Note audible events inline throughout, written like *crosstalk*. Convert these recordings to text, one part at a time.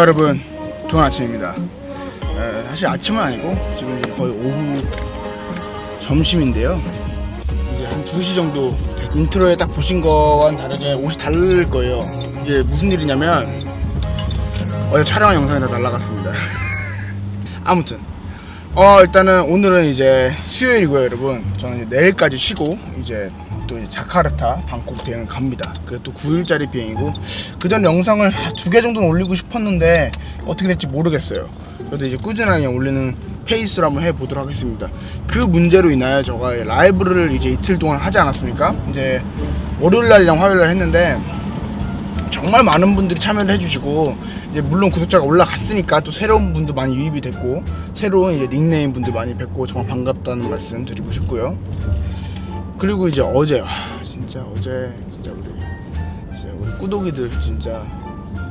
여러분 좋은 아침입니다. 에, 사실 아침은 아니고 지금 거의 오후 점심인데요. 이제 한 2시 정도 됐- 인트로에 딱 보신 거와는 다르게 옷이 다를 거예요. 이게 무슨 일이냐면 어제 촬영한 영상이 다 날라갔습니다. *laughs* 아무튼 어 일단은 오늘은 이제 수요일이고요 여러분. 저는 이제 내일까지 쉬고 이제 또 자카르타 방콕 대행 갑니다. 또 9일짜리 비행이고 그 전 영상을 두 개 정도는 올리고 싶었는데 어떻게 될지 모르겠어요. 그래도 이제 꾸준하게 올리는 페이스로 한번 해보도록 하겠습니다. 그 문제로 인하여 제가 라이브를 이제 이틀 동안 하지 않았습니까? 이제 월요일날이랑 화요일날 했는데 정말 많은 분들이 참여를 해주시고 이제 물론 구독자가 올라갔으니까 또 새로운 분도 많이 유입이 됐고 새로운 이제 닉네임 분들 많이 뵙고 정말 반갑다는 말씀 드리고 싶고요. 그리고 이제 어제 와, 진짜 어제 진짜 우리 진짜 우리 꾸덕이들 진짜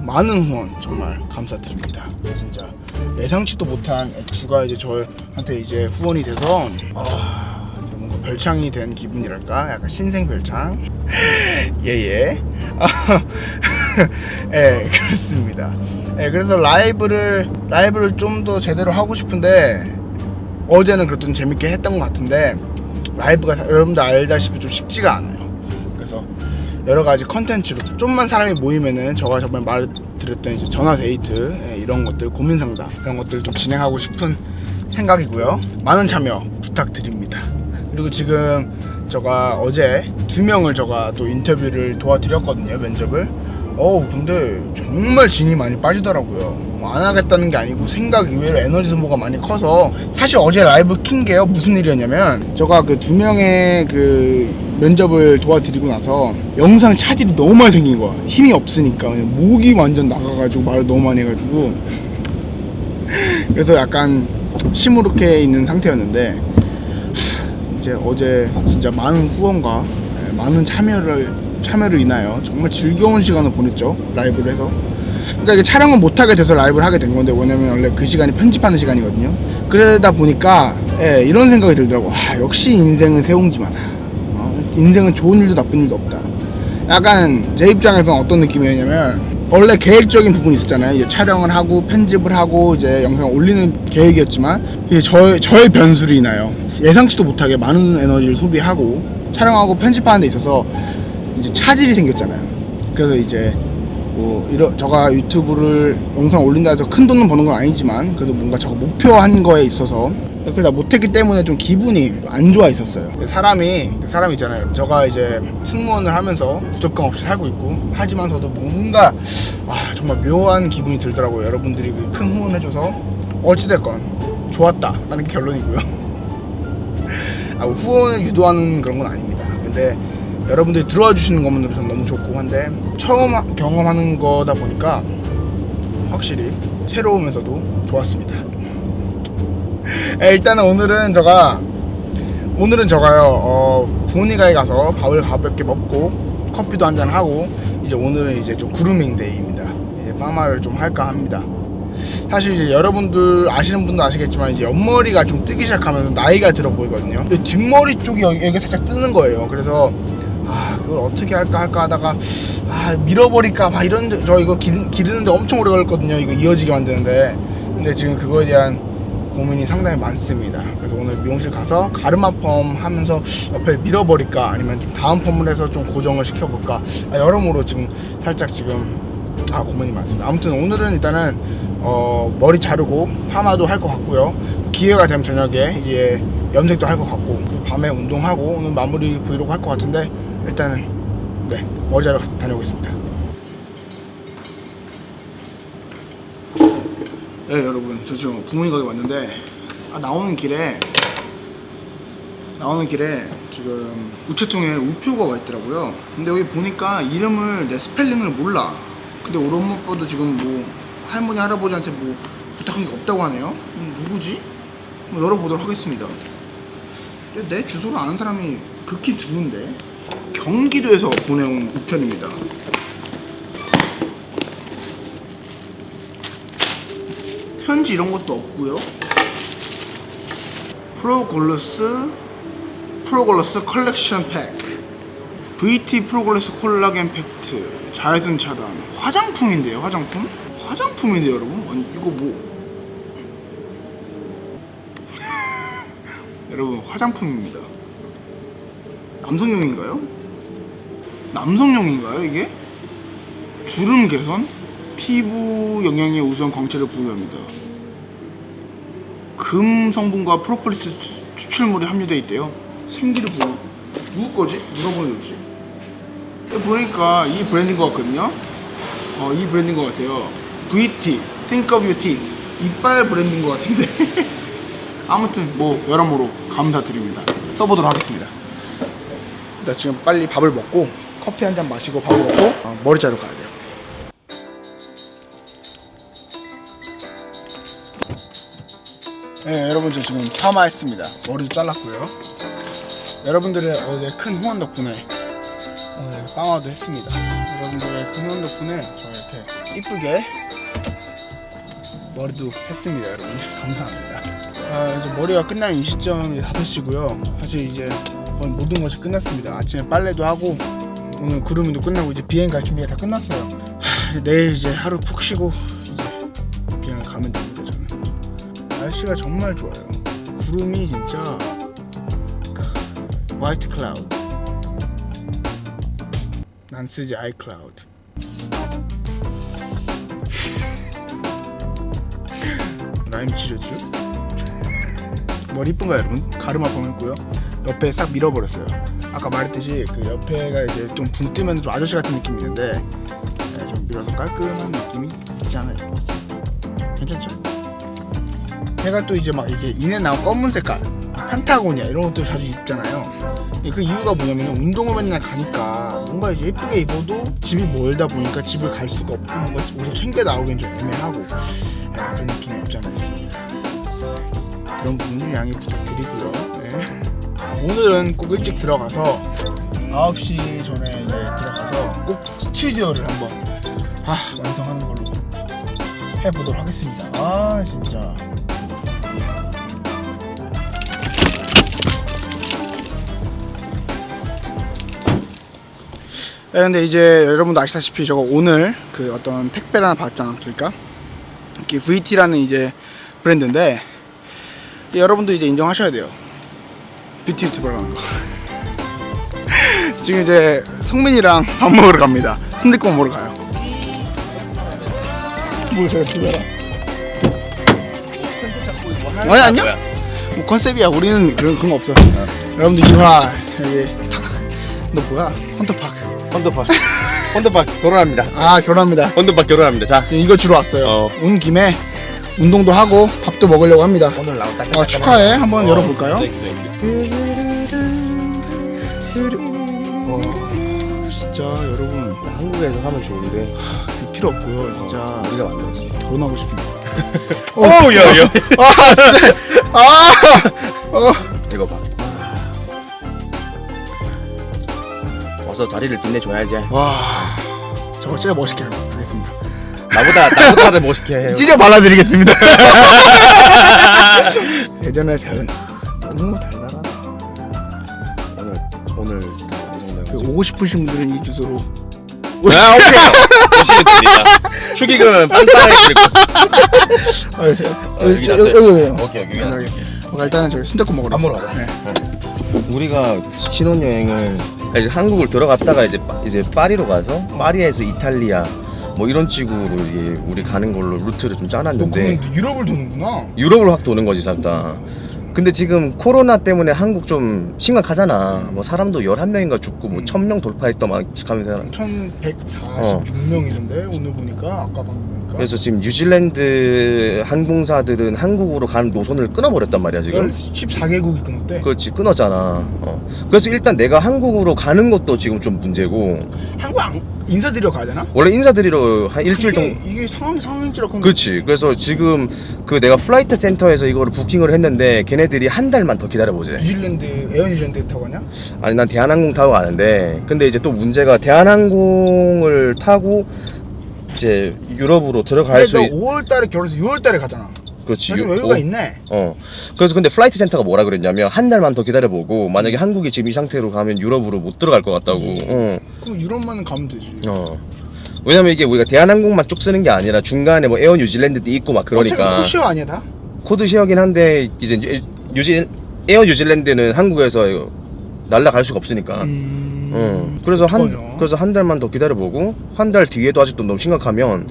많은 후원 정말 감사드립니다. 진짜 예상치도 못한 액수가 이제 저한테 이제 후원이 돼서 아 뭔가 별창이 된 기분이랄까? 약간 신생 별창? 예예. *laughs* *laughs* 예 그렇습니다. 예 그래서 라이브를 라이브를 좀 더 제대로 하고 싶은데 어제는 좀 재밌게 했던 것 같은데 라이브가 사- 여러분들 알다시피 좀 쉽지가 않아요. 그래서 여러 가지 컨텐츠로 좀만 사람이 모이면은 제가 저번에 말드렸던 이제 전화 데이트 예, 이런 것들 고민 상담 이런 것들 좀 진행하고 싶은 생각이고요. 많은 참여 부탁드립니다. 그리고 지금 제가 어제 두 명을 제가 또 인터뷰를 도와드렸거든요 면접을 어우 근데 정말 진이 많이 빠지더라고요. 뭐 안 하겠다는 게 아니고 생각 이외로 에너지 소모가 많이 커서 사실 어제 라이브 킨 게요. 무슨 일이었냐면 제가 그 두 명의 그 면접을 도와드리고 나서 영상 차질이 너무 많이 생긴 거야. 힘이 없으니까. 목이 완전 나가가지고 말을 너무 많이 해가지고. *laughs* 그래서 약간 시무룩해 있는 상태였는데 이제 어제 진짜 많은 후원과 예, 많은 참여를 참여로 인하여 정말 즐거운 시간을 보냈죠 라이브를 해서. 그러니까 이게 촬영은 못 하게 돼서 라이브를 하게 된 건데 왜냐면 원래 그 시간이 편집하는 시간이거든요. 그러다 보니까 예, 이런 생각이 들더라고. 아, 역시 인생은 세옹지마다. 어, 인생은 좋은 일도 나쁜 일도 없다. 약간 제 입장에서는 어떤 느낌이었냐면 원래 계획적인 부분이 있었잖아요. 이제 촬영을 하고 편집을 하고 이제 영상을 올리는 계획이었지만 이제 저, 저의 변수로 인하여 예상치도 못하게 많은 에너지를 소비하고 촬영하고 편집하는 데 있어서 이제 차질이 생겼잖아요. 그래서 이제 뭐 이런 저가 유튜브를 영상 올린다 해서 큰 돈은 버는 건 아니지만 그래도 뭔가 저가 목표한 거에 있어서 그러다 못했기 때문에 좀 기분이 안 좋아 있었어요. 사람이 사람 있잖아요. 저가 이제 승무원을 하면서 부족감 없이 살고 있고 하지만서도 뭔가 아 정말 묘한 기분이 들더라고요. 여러분들이 그큰 후원해줘서 어찌됐건 좋았다라는 게 결론이고요. *laughs* 아, 뭐 후원을 유도하는 그런 건 아닙니다. 근데 여러분들이 들어와 주시는 것만으로 전 너무 좋고 한데 처음 하- 경험하는 거다 보니까 확실히 새로우면서도 좋았습니다. *laughs* 에, 일단은 오늘은 제가 오늘은 제가요 어, 부모님가에 가서 밥을 가볍게 먹고 커피도 한잔 하고 이제 오늘은 이제 좀 그루밍 데이입니다. 이제 파마를 좀 할까 합니다. 사실 이제 여러분들 아시는 분도 아시겠지만 이제 옆머리가 좀 뜨기 시작하면 나이가 들어 보이거든요. 뒷머리 쪽이 여기, 여기 살짝 뜨는 거예요. 그래서 아 그걸 어떻게 할까 할까 하다가 아 밀어버릴까 막 이런 데- 저 이거 기, 기르는데 엄청 오래 걸렸거든요. 이거 이어지게 만드는데 근데 지금 그거에 대한 고민이 상당히 많습니다. 그래서 오늘 미용실 가서 가르마 펌 하면서 옆에 밀어버릴까 아니면 좀 다운 펌을 해서 좀 고정을 시켜볼까 아, 여러모로 지금 살짝 지금 아 고민이 많습니다. 아무튼 오늘은 일단은 어, 머리 자르고 파마도 할 것 같고요. 기회가 되면 저녁에 이제 염색도 할 것 같고 밤에 운동하고 오늘 마무리 브이로그 할 것 같은데 일단은 네 머리 자르러 가- 다녀오겠습니다. 네 여러분 저 지금 부모님 가게 왔는데 아, 나오는 길에 나오는 길에 지금 우체통에 우표가 와 있더라고요. 근데 여기 보니까 이름을 내 스펠링을 몰라. 근데 우리 엄마 아빠도 지금 뭐 할머니 할아버지한테 뭐 부탁한 게 없다고 하네요. 음, 누구지? 한번 열어보도록 하겠습니다. 내 주소를 아는 사람이 극히 드문데 경기도에서 보내온 우편입니다. 편지 이런 것도 없고요. 프로골러스 프로골러스 컬렉션 팩 VT 프로골러스 콜라겐 팩트 자외선 차단 화장품인데요 화장품 화장품인데 여러분 아니, 이거 뭐 *laughs* 여러분 화장품입니다 남성용인가요? 남성용인가요 이게? 주름 개선? 피부 영양에 우수한 광채를 부여합니다 금 성분과 프로폴리스 추- 추출물이 함유되어 있대요 생기를 보여 누구 거지? 누가 보내줬지? 보니까 이 브랜드인 것 같거든요 어, 이 브랜드인 것 같아요. VT, Think of Your Teeth. 이빨 브랜드인 것 같은데. *laughs* 아무튼 뭐 여러모로 감사드립니다. 써보도록 하겠습니다. 나 지금 빨리 밥을 먹고 커피 한 잔 마시고 밥을 먹고 어, 머리 자르러 가야 돼요. 네, 여러분 저 지금 파마했습니다. 머리도 잘랐고요. 여러분들의 어제 큰 후원 덕분에 오늘 빵화도 했습니다. 여러분들의 큰 후원 덕분에 저 이렇게 이쁘게 머리도 했습니다. 여러분들 *laughs* 감사합니다. 아, 이제 머리가 끝난 이 시점이 5시고요. 사실 이제 거의 모든 것이 끝났습니다. 아침에 빨래도 하고 오늘 구름이도 끝나고 이제 비행 갈 준비가 다 끝났어요. 하, 내일 이제 하루 푹 쉬고 이제 비행을 가면 됩니다. 저는 날씨가 정말 좋아요. 구름이 진짜 화이트 클라우드. 난 쓰지 아이 클라우드. *laughs* 라임 치료주. *laughs* 머리 이쁜가요, 여러분? 가르마 범했고요. 옆에 싹 밀어버렸어요. 아까 말했듯이 그 옆에가 이제 좀 붕 뜨면 좀 아저씨 같은 느낌이 있는데 네, 좀 밀어서 깔끔한 느낌이 있지 않아요? 괜찮죠? 제가 또 이제 막 이게 인에 나온 검은 색깔 판타고니아 이런 것도 자주 입잖아요. 그 이유가 뭐냐면 운동을 맨날 가니까 뭔가 이제 예쁘게 입어도 집이 멀다 보니까 집을 갈 수가 없고 뭔가 옷을 챙겨 나오기엔 좀 애매하고 네, 그런 느낌이 없지 않아 있습니다. 그런 부분은 양해 부탁드리고요. 네. 오늘은 꼭 일찍 들어가서 9시 전에 이제 들어가서 꼭 스튜디오를 한번 아, 완성하는 걸로 해보도록 하겠습니다. 아 진짜. 네, 근데 이제 여러분도 아시다시피 저거 오늘 그 어떤 택배를 하나 받지 않았습니까? 이렇게 VT라는 이제 브랜드인데 여러분도 이제 인정하셔야 돼요. 뷰티 유튜버라는 거. 지금 이제 성민이랑 밥 먹으러 갑니다. 순댓국 먹으러 가요. 뭐 제가 두더라. 아니 아니야? 뭐 컨셉이야. 우리는 그런 그런 거 없어. 여러분들 유하 여기 너 뭐야? 헌터파크. 헌터박 헌터박 결혼합니다 아 결혼합니다. 헌터박 결혼합니다 자 지금 이거 주러 왔어요. 어. 온 김에 운동도 하고 밥도 먹으려고 합니다. 오늘 나온 딱 아, 축하해. 한번 열어볼까요? 네, 네. 어, 진짜 여러분 한국에서 하면 좋은데 그 필요 없고요. 진짜 우리가 만들었어 결혼하고 싶습니다. 오 야 야 아, 쎄. 아, 어. 이거 봐 와서 자리를 빛내줘야지 와, 저거 진짜 멋있게 하겠습니다. 나보다 나보다 멋있게 해요 찢어 발라드리겠습니다. *laughs* 예전에 잘은 너무 달달하다. 오늘 오늘 이 그 정도 오고 싶으신 분들은 이 주소로 아 오케이 오시면 됩니다 축의금은 빤빤하게 드리고 아, 제가 어, 여기 여기. 여기 여기. 오케이 여기 여기. 어, 일단은 저희 순댓국 먹으러 밥 먹으러 가자. 네. 우리가 신혼여행을 이제 한국을 들어갔다가 이제 파- 이제 파리로 가서 파리에서 이탈리아 뭐 이런 식으로 이제 우리 가는 걸로 루트를 좀 너 짜놨는데 그럼 유럽을 도는구나. 유럽을 확 도는 거지 싹다. 근데 지금 코로나 때문에 한국 좀 심각하잖아. 뭐 사람도 11명인가 죽고 뭐 1000명 돌파했다 막 하면서 1146명이던데 오늘 보니까 아까 방금 보니까. 그래서 지금 뉴질랜드 항공사들은 한국으로 가는 노선을 끊어버렸단 말이야 지금. 14개국이 끊었대. 그렇지 끊었잖아. 어. 그래서 일단 내가 한국으로 가는 것도 지금 좀 문제고. 한국 안, 인사드리러 가야 되나? 원래 인사드리러 한 일주일 정도 이게 상황이 상황인지라 그런 그렇지 그래서 지금 그 내가 플라이트 센터에서 이거를 부킹을 했는데 걔네들이 한 달만 더 기다려보재 뉴질랜드 에어 뉴질랜드 타고 가냐? 아니 난 대한항공 타고 가는데 근데 이제 또 문제가 대한항공을 타고 이제 유럽으로 들어갈 근데 수 너 있... 5월달에 결혼해서 6월달에 가잖아 그렇지 좀 유- 여유가 어, 있네 어 그래서 근데 플라이트 센터가 뭐라 그랬냐면 한 달만 더 기다려보고 만약에 한국이 지금 이 상태로 가면 유럽으로 못 들어갈 것 같다고. 어. 그럼 유럽만 가면 되지 어. 왜냐면 이게 우리가 대한항공만 쭉 쓰는 게 아니라 중간에 뭐 에어 뉴질랜드도 있고 막 어차피 그러니까 코시어 아니야 다? 코드 쉐어긴 한데 이제 뉴- 뉴질 에어 뉴질랜드는 한국에서 날라갈 수가 없으니까. 음... 어. 그래서 한. 그래서 한 달만 더 기다려 보고 한 달 뒤에도 아직도 너무 심각하면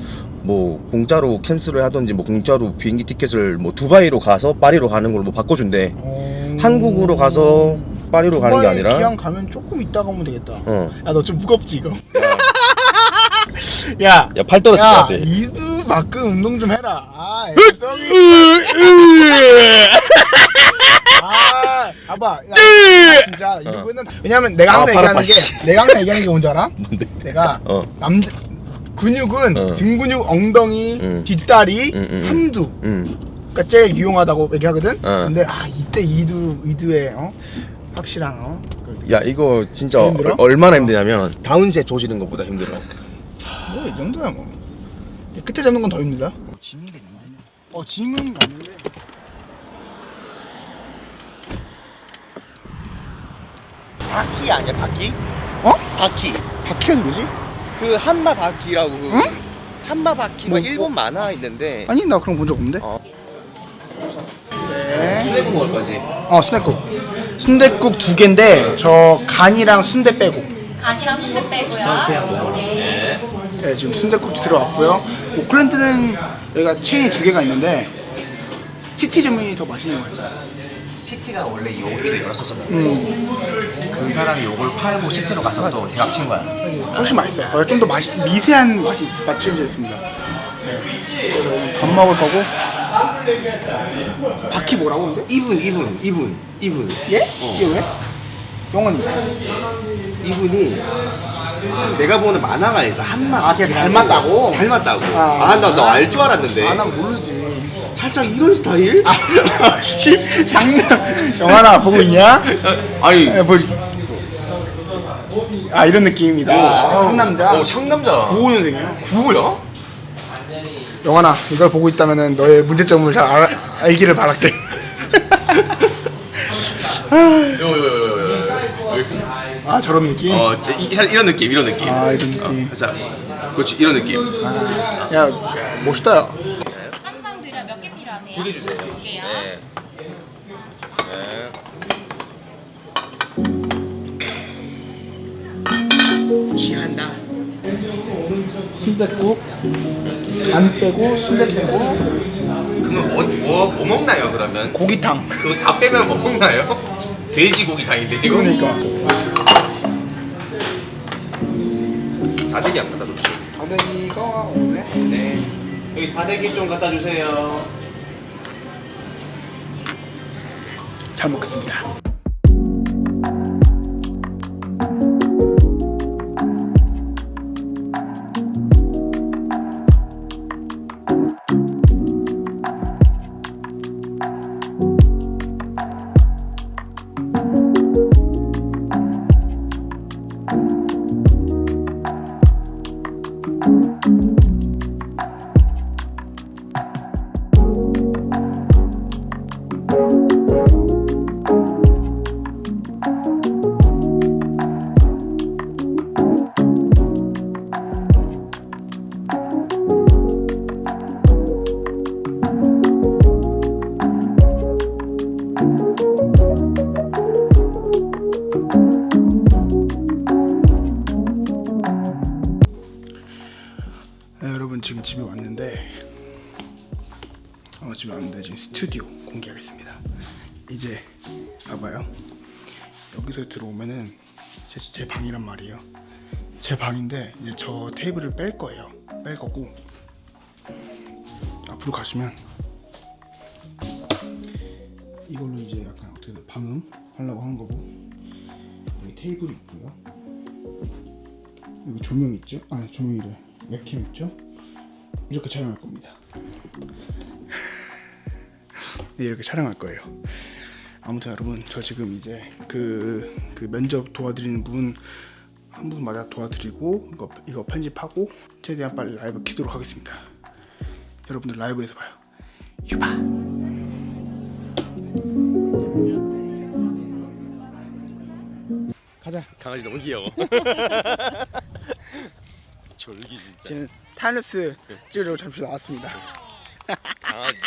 뭐 공짜로 캔슬을 하든지 뭐 공짜로 비행기 티켓을 뭐 두바이로 가서 파리로 가는 걸로 뭐 바꿔준대. 어... 한국으로 가서 파리로 가는 게 아니라. 기왕 가면 조금 있다가 오면 되겠다 어. 야 너 좀 무겁지 이거 야 *laughs* 야 팔 떨어질 것 야, 같아. 이두만큼 운동 좀 해라. 아, *laughs* 애성이. 아, 봐봐. 야, 아, 진짜 이거 어. 맨날 왜냐면 내가 아, 항상 팔 얘기하는 게 씨. 내가 항상 얘기하는 게 뭔지 알아? 뭔데? 내가 어. 남자 근육은 어. 등 근육, 엉덩이, 응. 뒷다리, 응, 응, 응. 삼두. 응. 가 제일 유용하다고 얘기하거든. 어. 근데 아 이때 이두 이두의 어? 확실한 어. 그걸 야 이거 진짜 힘들어? 얼- 얼마나 힘드냐면 다운세 조지는 것보다 힘들어. 뭐이 정도야 뭐. 끝에 잡는 건 더 힘들다. 어 짐은 맞는데. 바퀴 아니야 바퀴? 어? 바퀴. 바퀴가 누구지? 그 한마 바퀴라고. 응? 한마 바퀴가 뭐, 일본 만화에 있는데. 아니 나 그런 거본적 없는데. 어. 네. 플레이브 먹을 거지. 어 순대국. 순대국 두 개인데 저 간이랑 순대 빼고. 간이랑 순대 빼고요. 네. 네, 지금 순대국 들어왔고요. 오클랜드는 여기가 체인이 두 개가 있는데 시티점이 더 맛있는 것 같아요. 시티가 원래 여기를 열었었잖아. 음, 그 사람이 요걸 팔고 시티로 가서 또 대박 친 거야. 훨씬 맛있어요. 좀 더 맛이 미세한 맛이 맞춰져 있습니다. 네. 밥 먹을 거고. 바퀴 뭐라고 근데? 이분 이분 이분 이분 예? 이게 왜? 영원히. 이분이 지금 내가 보는 만화가 있어 한마. 아, 걔 닮았다고? 닮았다고. 아. 아 나 너 알 줄 알았는데. 아, 난 모르지. 살짝 이런 스타일? 아, 씨, 장난. 영화나 보고 있냐? 아니. 예, 보여줄게. 아, 이런 느낌입니다. 아, 상남자. 어 상남자. 95년생이에요. 구호야? 영환아, 이걸 보고 있다면 너의 문제점을 잘 알, 알기를 바랄게. 요요요요. 아, 저런 느낌? 어 이, 이- 이런 느낌 이런 느낌. 아, 이런 느낌. 어, 자, 그렇지 이런 느낌. 아, 야, 멋있다, 야. 쌈장 드려 몇 개 필요하세요? 두개 주세요. 네. 네. 취한다. 순대국, 간 빼고, 순대 빼고, 그러면 뭐, 뭐, 뭐 먹나요 그러면? 고기탕. 그거 다 빼면 뭐 먹나요? 돼지고기탕인데 이거? 그러니까. 다대기 안 갖다 줬지? 다대기가 없네. 네. 여기 다대기 좀 갖다 주세요. 잘 먹겠습니다. 봐봐요. 여기서 들어오면은 제, 제 방이란 말이에요. 제 방인데 이제 저 테이블을 뺄 거예요. 뺄 거고 앞으로 가시면 이걸로 이제 약간 어떻게 방음 하려고 하는 거고 여기 테이블이 있고요. 여기 조명 있죠? 아 조명이래 웹캠 있죠? 이렇게 촬영할 겁니다 *laughs* 네, 이렇게 촬영할 거예요 아무튼 여러분 저 지금 이제 그, 그 면접 도와드리는 분 한 분마다 도와드리고 이거, 이거 편집하고 최대한 빨리 라이브 키도록 하겠습니다 여러분들 라이브에서 봐요 유바 가자 강아지 너무 귀여워. *laughs* 졸기 진짜. 저는 타임랩스 찍으려고 잠시 나왔습니다. 강아지.